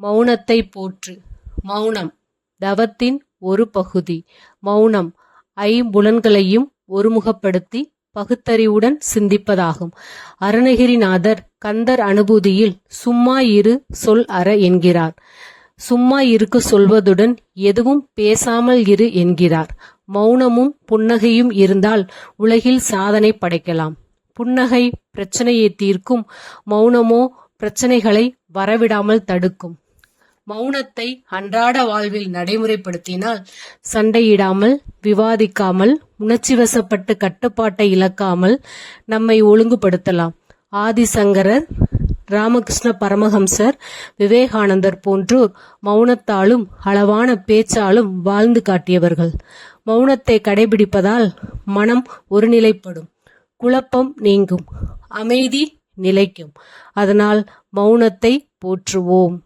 மௌனத்தை போற்று. மௌனம் தவத்தின் ஒரு பகுதி. மௌனம் ஐம்புலன்களையும் ஒருமுகப்படுத்தி பகுத்தறிவுடன் சிந்திப்பதாகும். அருணகிரிநாதர் கந்தர் அனுபூதியில் சும்மா இரு சொல் அற என்கிறார். சும்மா இருக்க சொல்வதுடன் எதுவும் பேசாமல் இரு என்கிறார். மௌனமும் புன்னகையும் இருந்தால் உலகில் சாதனை படைக்கலாம். புன்னகை பிரச்சனையை தீர்க்கும் மௌனமோ பிரச்சனைகளை வரவிடாமல் தடுக்கும். மௌனத்தை அன்றாட வாழ்வில் நடைமுறைப்படுத்தினால் சண்டையிடாமல் விவாதிக்காமல் உணர்ச்சிவசப்பட்டு கட்டுப்பாட்டை இழக்காமல் நம்மை ஒழுங்குபடுத்தலாம். ஆதிசங்கரர் ராமகிருஷ்ண பரமஹம்சர் விவேகானந்தர் போன்றோர் மௌனத்தாலும் அளவான பேச்சாலும் வாழ்ந்து காட்டியவர்கள். மௌனத்தை கடைபிடிப்பதால் மனம் ஒருநிலைப்படும். குழப்பம் நீங்கும். அமைதி நிலைக்கும். அதனால் மௌனத்தை போற்றுவோம்.